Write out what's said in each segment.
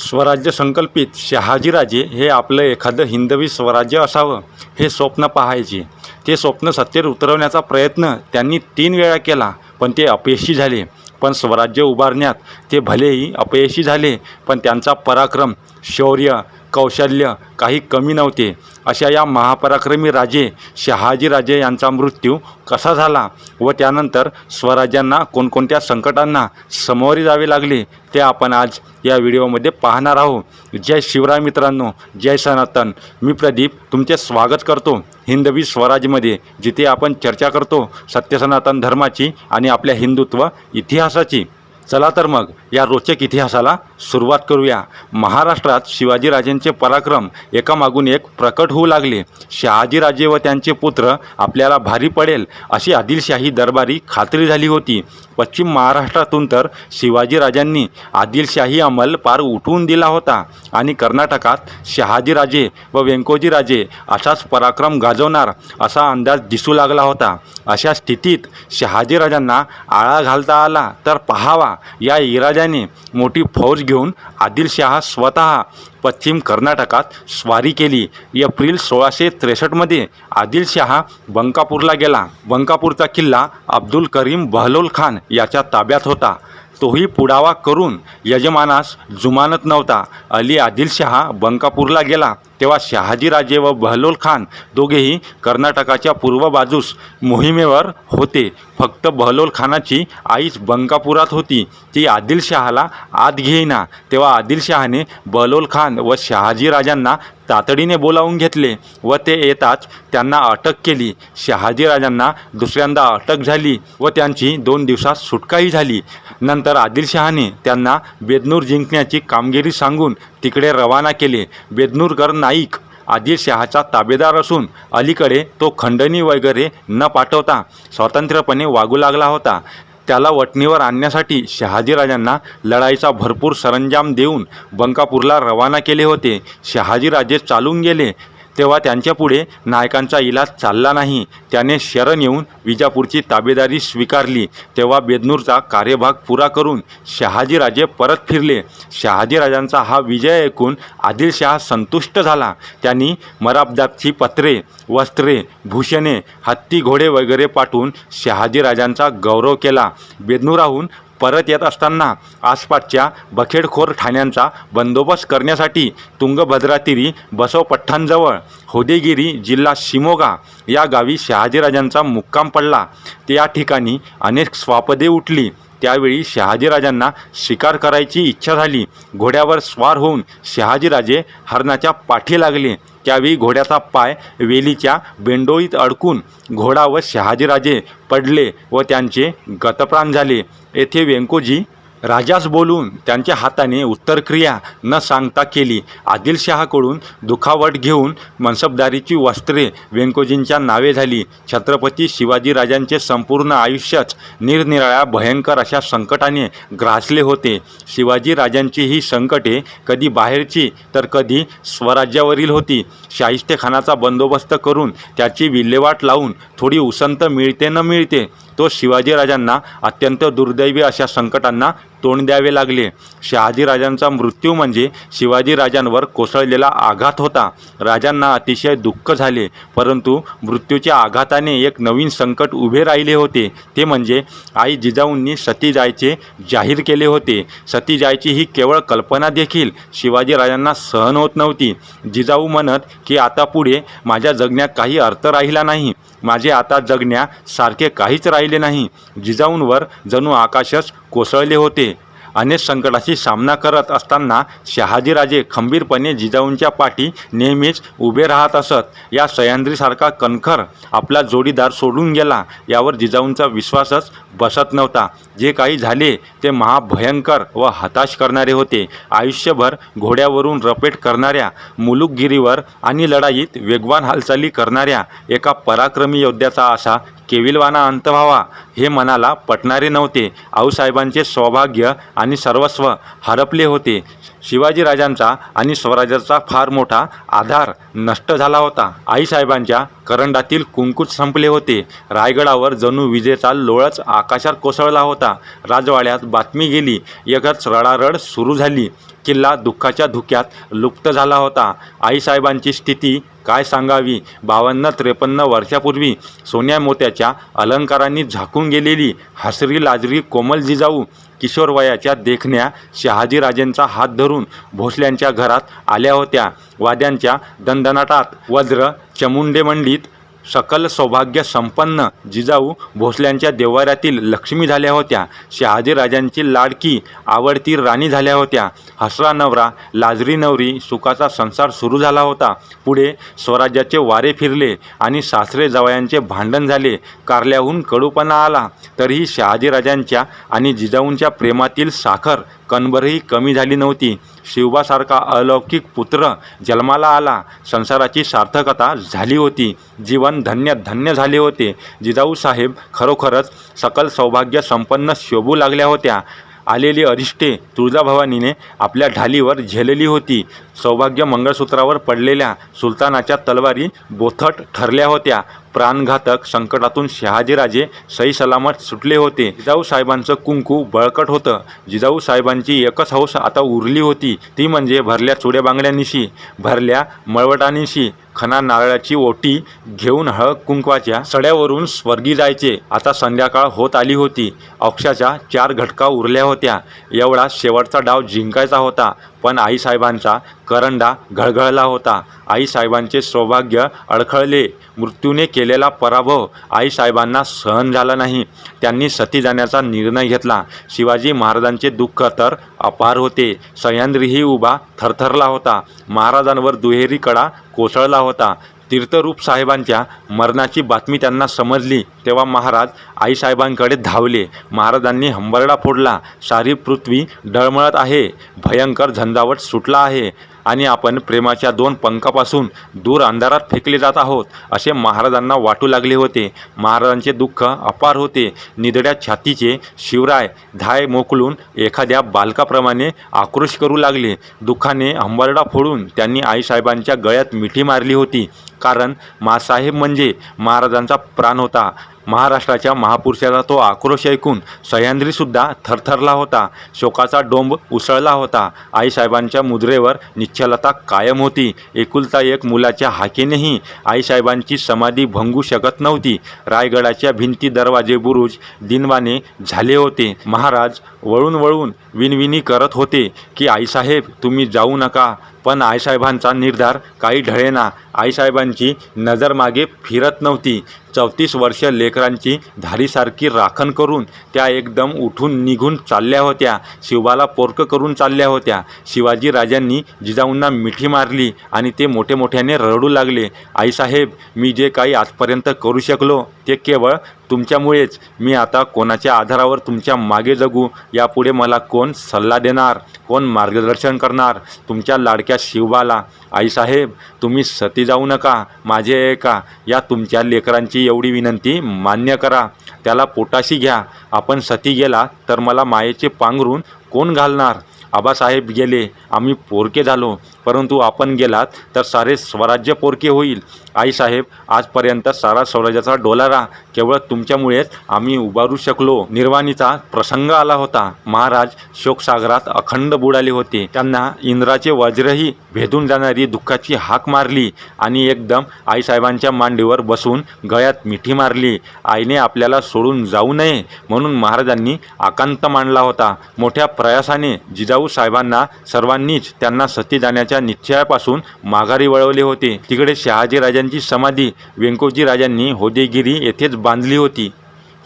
स्वराज्य संकल्पित शहाजीराजे हे आपलं एखादं हिंदवी स्वराज्य असावं हे स्वप्न पाहायचे. ते स्वप्न सत्तेत उतरवण्याचा प्रयत्न त्यांनी तीन वेळा केला पण ते अपयशी झाले. पण स्वराज्य उभारण्यात ते भलेही अपयशी झाले पण त्यांचा पराक्रम शौर्य कौशल्य काही कमी नव्हते. अशा या महापराक्रमी राजे शहाजीराजे यांचा मृत्यू कसा झाला व त्यानंतर स्वराज्यांना कोणकोणत्या संकटांना समोरी जावे लागले ते आपण आज या व्हिडिओमध्ये पाहणार आहोत. जय शिवराय मित्रांनो जय सनातन. मी प्रदीप तुमचे स्वागत करतो. हिंदवी स्वराजमध्ये जिथे आपण चर्चा करतो सत्यसनातन धर्माची आणि आपल्या हिंदुत्व इतिहासाची. चला तर मग या रोचक इतिहासाला सुरुवात करूया. महाराष्ट्रात शिवाजीराजेंचे पराक्रम एकामागून एक प्रकट होऊ लागले. शहाजीराजे व त्यांचे पुत्र आपल्याला भारी पडेल अशी आदिलशाही दरबारी खात्री झाली होती. पश्चिम महाराष्ट्रातून तर शिवाजीराजांनी आदिलशाही अंमल पार उठवून दिला होता आणि कर्नाटकात शहाजीराजे व व्यंकोजीराजे असाच पराक्रम गाजवणार असा अंदाज दिसू लागला होता. अशा स्थितीत शहाजीराजांना आळा घालता आला तर पहावा या इराजाने मोठी फौज घेऊन आदिलशहा स्वतः पश्चिम कर्नाटकात स्वारी केली. एप्रिल सोळाशे त्रेसष्टमध्ये आदिलशहा बंकापूरला गेला. बंकापूरचा किल्ला अब्दुल करीम बहलोल खान याच्या ताब्यात होता. तोही पुढावा करून यजमानास जुमानत नव्हता. अली आदिलशहा बंकापूरला गेला. तेव्हा शहाजीराजे व बहलोल खान दोघेही कर्नाटकाच्या पूर्व बाजूस मोहिमेवर होते. फक्त बहलोल खानाची आईच बंकापुरात होती. ती आदिलशहाला आत घेईना. तेव्हा आदिलशहाने बहलोल खान व शहाजीराजांना तातडीने बोलावून घेतले व ते येताच त्यांना अटक केली. शहाजीराजांना दुसऱ्यांदा अटक झाली व त्यांची दोन दिवसात सुटकाही झाली. नंतर आदिलशहाने त्यांना बेदनूर जिंकण्याची कामगिरी सांगून तिकडे रवाना केले. बेदनूरकर नाईक आदिलशहाचा ताबेदार असून अलीकडे तो खंडणी वगैरे न पाठवता स्वतंत्रपणे वागू लागला होता. त्याला वटणीवर आणण्यासाठी शहाजीराजांना लढाईचा भरपूर सरंजाम देऊन बंकापूरला रवाना केले होते. शहाजीराजे चालून गेले. तेव्हा त्यांच्यापुढे नायकांचा इलाज चालला नाही. त्याने शरण येऊन विजापूरची ताबेदारी स्वीकारली. तेव्हा बेदनूरचा कार्यभाग पुरा करून शहाजीराजे परत फिरले. शहाजीराजांचा हा विजय ऐकून आदिलशहा संतुष्ट झाला. त्यांनी मराबदाबची पत्रे वस्त्रे भूषणे हत्ती घोडे वगैरे पाठवून शहाजीराजांचा गौरव केला. बेदनूराहून परत येत असताना आसपासच्या बखेडखोर ठाण्यांचा बंदोबस्त करण्यासाठी तुंगभद्रातीरी बसवपठ्ठांजवळ होदेगिरी जिल्हा शिमोगा या गावी शहाजीराजांचा मुक्काम पडला. त्या ठिकाणी अनेक स्वापदे उठली. त्यावेळी शहाजीराजांना शिकार करायची इच्छा झाली. घोड्यावर स्वार होऊन शहाजीराजे हरणाच्या पाठी लागले. त्यावेळी घोड्याचा पाय वेलीच्या बेंडोळीत अडकून घोडा व शहाजीराजे पडले व त्यांचे गतप्राण झाले. येथे व्यंकोजी राजास बोलून त्यांच्या हाताने उत्तरक्रिया न सांगता केली. आदिलशहाकडून दुखावट घेऊन मनसबदारीची वस्त्रे व्यंकोजींच्या नावे झाली. छत्रपती शिवाजीराजांचे संपूर्ण आयुष्यच निरनिराळ्या भयंकर अशा संकटाने ग्रासले होते. शिवाजीराजांची ही संकटे कधी बाहेरची तर कधी स्वराज्यावरील होती. शाहिस्तेखानाचा बंदोबस्त करून त्याची विल्हेवाट लावून थोडी उसंत मिळते न मिळते तो शिवाजीराजांना अत्यंत दुर्दैवी अशा संकटांना तोंड द्यावे लागले. शहाजीराजांचा मृत्यू म्हणजे शिवाजीराजांवर कोसळलेला आघात होता. राजांना अतिशय दुःख झाले परंतु मृत्यूच्या आघाताने एक नवीन संकट उभे राहिले होते. ते म्हणजे आई जिजाऊंनी सती जायचे जाहीर केले होते. सती जायची ही केवळ कल्पना देखील शिवाजीराजांना सहन होत नव्हती. जिजाऊ म्हणत की आता पुढे माझ्या जगण्यात काही अर्थ राहिला नाही. माझे आता जगण्यासारखे काहीच राहिले नाही. जिजाऊंवर जणू आकाशच कोसळले होते. अनेक संकटाशी सामना करत असताना शहाजीराजे खंबीरपणे जिजाऊंच्या पाठी नेहमीच उभे राहत असत. या सह्याद्रीसारखा कणखर आपला जोडीदार सोडून गेला यावर जिजाऊंचा विश्वासच बसत नव्हता. जे काही झाले ते महाभयंकर व हताश करणारे होते. आयुष्यभर घोड्यावरून रपेट करणाऱ्या मुलुकगिरीवर आणि लढाईत वेगवान हालचाली करणाऱ्या एका पराक्रमी योद्ध्याचा असा केविलवाना अंत व्हावा हे मनाला पटणारे नव्हते. आऊसाहेबांचे सौभाग्य आणि सर्वस्व हरपले होते. शिवाजीराजांचा आणि स्वराज्याचा फार मोठा आधार नष्ट झाला होता. आईसाहेबांच्या करंडातील कुंकूच संपले होते. रायगडावर जणू विजेचा लोळच आकाशात कोसळला होता. राजवाड्यात बातमी गेली एकच रडारड सुरू झाली. किल्ला दुःखाच्या धुक्यात लुप्त झाला होता. आईसाहेबांची स्थिती काय सांगावी? बावन्न त्रेपन्न वर्षापूर्वी सोन्या मोत्याच्या अलंकारांनी झाकून गेलेली हसरी लाजरी कोमल जिजाऊ किशोरवयाच्या देखण्या शहाजीराजेंचा हात धरून भोसल्यांच्या घरात आल्या होत्या. वाद्यांच्या दणदणाटात वज्र चमुंडे मंडित सकल सौभाग्य संपन्न जिजाऊ भोसल्यांच्या देवाऱ्यातील लक्ष्मी झाल्या होत्या. शहाजीराजांची लाडकी आवडती राणी झाल्या होत्या. हसरा नवरा लाजरी नवरी सुखाचा संसार सुरू झाला होता. पुढे स्वराज्याचे वारे फिरले आणि सासरे जवयांचे भांडण झाले. कारल्याहून कडूपणा आला. तरीही शहाजीराजांच्या आणि जिजाऊंच्या प्रेमातील साखर कणभरही कमी झाली नव्हती. शिवबासारखा अलौकिक पुत्र जन्माला आला. संसाराची सार्थकता झाली होती. जीवन धन्य धन्य झाले होते. जिजाऊ साहेब खरोखरच सकल सौभाग्य संपन्न शोभू लागल्या होत्या. आलेली अरिष्टे तुळजाभवानीने आपल्या ढालीवर झेलली होती. सौभाग्य मंगळसूत्रावर पडलेल्या सुलतानाच्या तलवारी बोथट ठरल्या होत्या. प्राणघातक संकटातून शहाजीराजे सई सलामत सुटले होते. जिजाऊ साहेबांचं कुंकू बळकट होतं. जिजाऊ साहेबांची एकच हौस आता उरली होती. ती म्हणजे भरल्या चुड्या बांगड्यांनीशी भरल्या मळवटानिशी खना नारळाची ओटी घेऊन हळद कुंकवाच्या सड्यावरून स्वर्गी जायचे. आता संध्याकाळ होत आली होती. अक्षाच्या चार घटका उरल्या होत्या. एवढा शेवटचा डाव जिंकायचा होता. पण आईसाहेबांचा करंडा घळघळला होता. आईसाहेबांचे सौभाग्य अडखळले. मृत्यूने केलेला पराभव आईसाहेबांना सहन झाला नाही. त्यांनी सती जाण्याचा निर्णय घेतला. शिवाजी महाराजांचे दुःख तर अपार होते. सह्याद्रीही उभा थरथरला होता. महाराजांवर दुहेरी कडा कोसळला होता. तीर्थरूप साहेबांच्या मरणाची बातमी त्यांना समजली. तेव्हा महाराज आईसाहेबांकडे धावले. महाराजांनी हंबरडा फोडला. सारी पृथ्वी डळमळत आहे. भयंकर झंझावट सुटला आहे. आणि आपण प्रेमाच्या दोन पंखापासून दूर अंधारात फेकले जात आहोत असे महाराजांना वाटू लागले होते. महाराजांचे दुःख अपार होते. निधड्या छातीचे शिवराय धाय मोकलून एखाद्या बालकाप्रमाणे आक्रोश करू लागले. दुःखाने हंबरडा फोडून त्यांनी आईसाहेबांच्या गळ्यात मिठी मारली होती. कारण मासाहेब म्हणजे महाराजांचा प्राण होता. महाराष्ट्राच्या महापुरुषाचा तो आक्रोश ऐकून सह्याद्रीसुद्धा थरथरला होता. शोकाचा डोंब उसळला होता. आईसाहेबांच्या मुद्रेवर निश्चलता कायम होती. एकुलता एक मुलाच्या हाकेनेही आईसाहेबांची समाधी भंगू शकत नव्हती. रायगडाच्या भिंती दरवाजे बुरुज दिनवाने झाले होते. महाराज वळून वळून विनविनी करत होते की आईसाहेब तुम्ही जाऊ नका. पण आईसाहेबांचा निर्धार काही ढळेना. आईसाहेबांची नजर मागे फिरत नव्हती. चौतीस वर्ष लेकरांची धारीसारखी राखण करून त्या एकदम उठून निघून चालल्या होत्या. शिवाला पोरकं करून चालल्या होत्या. शिवाजी राजांनी जिजाऊंना मिठी मारली आणि ते मोठे मोठ्याने रडू लागले. आईसाहेब मी जे काही आजपर्यंत करू शकलो ते केवळ तुमच्यामुळेच मी आता कोणाच्या आधारावर तुमच्या मागे जगू यापुढे मला कोण सल्ला देणार कोण मार्गदर्शन करणार? तुमच्या लाडक्या शिवबाला आईसाहेब तुम्ही सती जाऊ नका माझे का या तुमच्या लेकरांची एवढी विनंती मान्य करा. त्याला पोटाशी घ्या आपण सती गेला तर मला मायेचे पांघरून कोण घालणार? आबासाहेब गेले आम्ही पोरके झालो. परंतु आपण गेलात तर सारे स्वराज्य पोरके होईल. आईसाहेब आजपर्यंत सारा स्वराज्याचा डोलारा केवळ तुमच्यामुळेच आम्ही उभारू शकलो. निर्वाणीचा प्रसंग आला होता. महाराज शोकसागरात अखंड बुडाले होते. त्यांना इंद्राचे वज्रही भेदून जाणारी दुःखाची हाक मारली आणि एकदम आईसाहेबांच्या मांडीवर बसून गळ्यात मिठी मारली. आईने आपल्याला सोडून जाऊ नये म्हणून म्हणून महाराजांनी आकांत मांडला होता. मोठ्या प्रयासाने जिजाऊ साहेबांना सर्वांनीच त्यांना सती जाण्याच्या निश्चयापासून माघारी वळवले होते. तिकडे शहाजीराजांची समाधी वेंकोजी राजांनी होदेगिरी येथेच बांधली होती.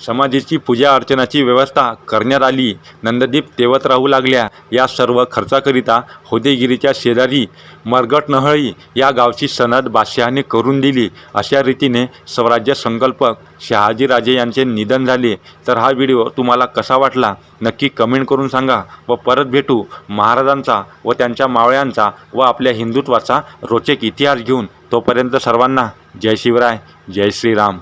समाधीची पूजा अर्चनाची व्यवस्था करण्यात आली. नंददीप तेवत राहू लागल्या. या सर्व खर्चाकरिता होदेगिरीच्या शेजारी मरगटनहळी या गावची सनद बादशहाने करून दिली. अशा रीतीने स्वराज्य संकल्पक शहाजीराजे यांचे निधन झाले. तर हा व्हिडिओ तुम्हाला कसा वाटला? नक्की कमेंट करून सांगा व परत भेटू महाराजांचा व त्यांच्या मावळ्यांचा व आपल्या हिंदुत्वाचा रोचक इतिहास घेऊन. तोपर्यंत सर्वांना जय शिवराय जय श्रीराम.